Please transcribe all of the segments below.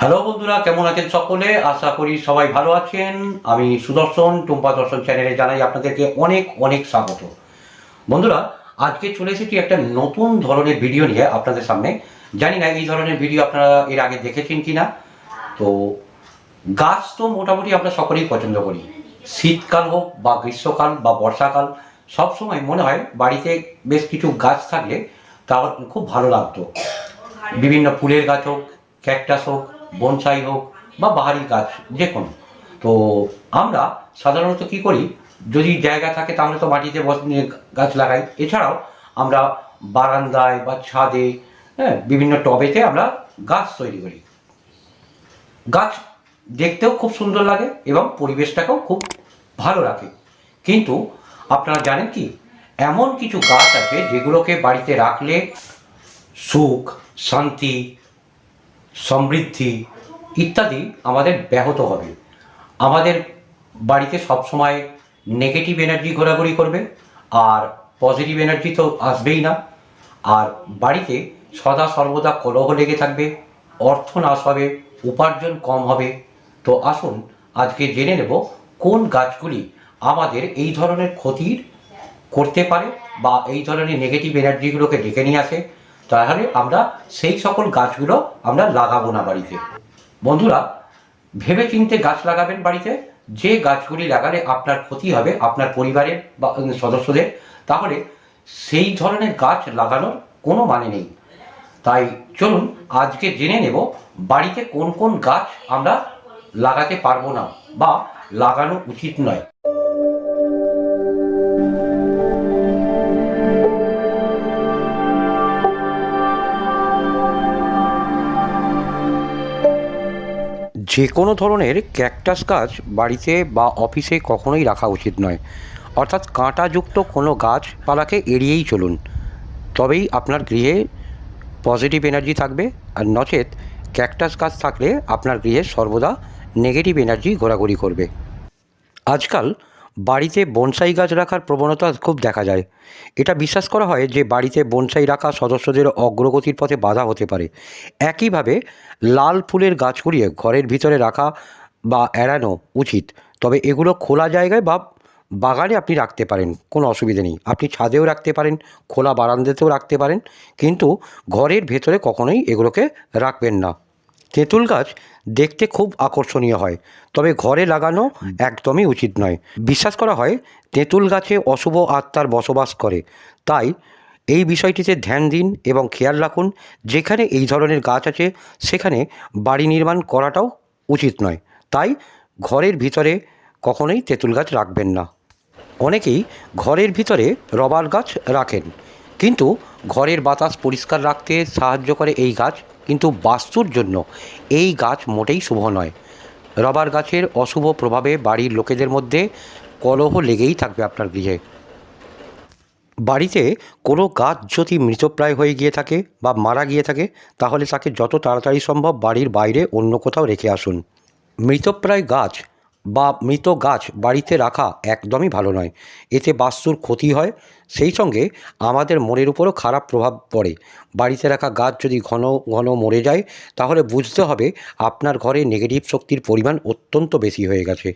Hello বন্ধুরা, কেমন আছেন সকলে? আশা করি সবাই ভালো আছেন। আমি সুদর্শন, টুম্পা দর্শন চ্যানেলে জানাই আপনাদেরকে অনেক অনেক স্বাগত। বন্ধুরা, আজকে চলে এসেছি একটা নতুন ধরনের ভিডিও নিয়ে আপনাদের সামনে। জানি না এই ধরনের ভিডিও আপনারা এর আগে দেখেছেন কি না তো গাছ তো মোটামুটি আমরা সকলেই পছন্দ করি। শীতকাল হোক বা গ্রীষ্মকাল বা বর্ষাকাল, সব সময় মনে হয় বাড়িতে বেশ কিছু গাছ থাকলে তাহলে খুব ভালো লাগতো। বিভিন্ন ফুলের গাছ হোক, ক্যাকটাস হোক বনসাই হোক বা বাহারি গাছ যে কোনো। তো আমরা সাধারণত কি করি, যদি জায়গা থাকে তাহলে তো মাটিতে গাছ লাগাই। এছাড়াও আমরা বারান্দায় বা ছাদে হ্যাঁ বিভিন্ন টবেতে আমরা গাছ তৈরি করি। গাছ দেখতেও খুব সুন্দর লাগে এবং পরিবেশটাকেও খুব ভালো রাখে। কিন্তু আপনারা জানেন কি, এমন কিছু গাছ আছে যেগুলোকে বাড়িতে রাখলে সুখ, শান্তি সমৃদ্ধি ইত্যাদি আমাদের ব্যাহত হবে। আমাদের বাড়িতে সবসময় নেগেটিভ এনার্জি ঘোরাঘুরি করবে, আর পজিটিভ এনার্জি তো আসবেই না। আর বাড়িতে সদা সর্বদা কলহ লেগে থাকবে, অর্থ নাশ হবে, উপার্জন কম হবে। তো আসুন আজকে জেনে নেব কোন গাছগুলি আমাদের এই ধরনের ক্ষতির করতে পারে বা এই ধরনের নেগেটিভ এনার্জিগুলোকে ডেকে নিয়ে আসে। তাহলে আমরা সেই সকল গাছগুলো আমরা লাগাবো না বাড়িতে। বন্ধুরা ভেবে চিনতে গাছ লাগাবেন বাড়িতে, যে গাছগুলি লাগালে আপনার ক্ষতি হবে, আপনার পরিবারের বা সদস্যদের, তাহলে সেই ধরনের গাছ লাগানোর কোনো মানে নেই। তাই চলুন, আজকে জেনে নেব বাড়িতে কোন কোন গাছ আমরা লাগাতে পারব না বা লাগানো উচিত নয়। যে কোনো ধরনের ক্যাকটাস গাছ বাড়িতে বা অফিসে কখনোই রাখা উচিত নয়। অর্থাৎ কাঁটাযুক্ত কোনো গাছপালাকে এড়িয়েই চলুন। তবেই আপনার গৃহে পজিটিভ এনার্জি থাকবে আর নচেত ক্যাকটাস গাছ থাকলে আপনার গৃহে সর্বদা নেগেটিভ এনার্জি ঘোরাঘুরি করবে। আজকাল বাড়িতে বনসাই গাছ রাখার প্রবণতা খুব দেখা যায়। এটা বিশ্বাস করা হয় যে বাড়িতে বনসাই রাখা সদস্যদের অগ্রগতির পথে বাধা হতে পারে। একইভাবে লাল ফুলের গাছ গাছগুলিয়ে ঘরের ভিতরে রাখা বা এড়ানো উচিত। তবে এগুলো খোলা জায়গায় বা বাগানে আপনি রাখতে পারেন, কোনো অসুবিধে নেই। আপনি ছাদেও রাখতে পারেন, খোলা বারান্দাতেও রাখতে পারেন। কিন্তু ঘরের ভেতরে কখনোই এগুলোকে রাখবেন না। তেঁতুল গাছ দেখতে খুব আকর্ষণীয় হয়, তবে ঘরে লাগানো একদমই উচিত নয়। বিশ্বাস করা হয়, তেঁতুল গাছে অশুভ আত্মার বসবাস করে। তাই এই বিষয়টিতে ধ্যান দিন এবং খেয়াল রাখুন, যেখানে এই ধরনের গাছ আছে, সেখানে বাড়ি নির্মাণ করাটাও উচিত নয়। তাই ঘরের ভিতরে কখনোই তেঁতুল গাছ রাখবেন না। অনেকেই ঘরের ভিতরে রবার গাছ রাখেন, কিন্তু ঘরের বাতাস পরিষ্কার রাখতে সাহায্য করে এই গাছ কিন্তু বাস্তুর জন্য এই গাছ মোটেই শুভ নয়। রবার গাছের অশুভ প্রভাবে বাড়ির লোকেদের মধ্যে কলহ লেগেই থাকবে আপনার গৃহে। বাড়িতে কোনো গাছ যদি মৃতপ্রায় হয়ে গিয়ে থাকে বা মারা গিয়ে থাকে, তাহলে তাকে যত তাড়াতাড়ি সম্ভব বাড়ির বাইরে অন্য কোথাও রেখে আসুন। মৃতপ্রায় গাছ বা মৃত গাছ বাড়িতে রাখা একদমই ভালো নয়। এতে বাস্তুর ক্ষতি হয়। সেই সঙ্গে আমাদের মনের উপরও খারাপ প্রভাব পড়ে। বাড়িতে রাখা গাছ যদি ঘন ঘন মরে যায়, তাহলে বুঝতে হবে আপনার ঘরে নেগেটিভ শক্তির পরিমাণ অত্যন্ত বেশি হয়ে গেছে।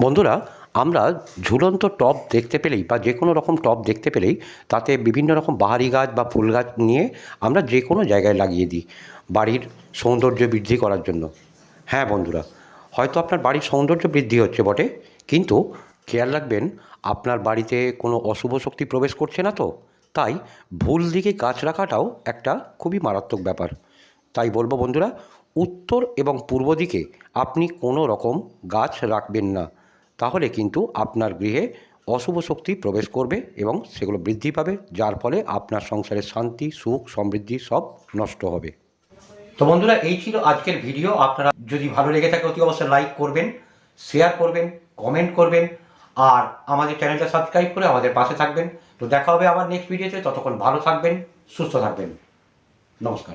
বন্ধুরা, আমরা ঝুলন্ত টব দেখতে পেলেই বা যে কোনো রকম টব দেখতে পেলেই তাতে বিভিন্ন রকম বাহারি গাছ বা ফুল গাছ নিয়ে আমরা যে কোনো জায়গায় লাগিয়ে দিই বাড়ির সৌন্দর্য বৃদ্ধি করার জন্য। হ্যাঁ বন্ধুরা হয়তো আপনার বাড়ির সৌন্দর্য বৃদ্ধি হচ্ছে বটে, কিন্তু খেয়াল রাখবেন আপনার বাড়িতে কোনো অশুভ শক্তি প্রবেশ করছে না তো, তাই ভুল দিকে গাছ রাখাটাও একটা খুবই মারাত্মক ব্যাপার। তাই বলব বন্ধুরা, উত্তর এবং পূর্ব দিকে আপনি কোনো রকম গাছ রাখবেন না, তাহলে কিন্তু আপনার গৃহে অশুভ শক্তি প্রবেশ করবে এবং সেগুলো বৃদ্ধি পাবে, যার ফলে আপনার সংসারের শান্তি, সুখ, সমৃদ্ধি সব নষ্ট হবে। তো বন্ধুরা, এই ছিল আজকের ভিডিও। আপনারা যদি ভালো লেগে থাকে, অতি অবশ্যই লাইক করবেন শেয়ার করবেন কমেন্ট করবেন, আর আমাদের চ্যানেলটা সাবস্ক্রাইব করে আমাদের পাশে থাকবেন। তো দেখা হবে আবার নেক্সট ভিডিওতে ততক্ষণ ভালো থাকবেন, সুস্থ থাকবেন। নমস্কার।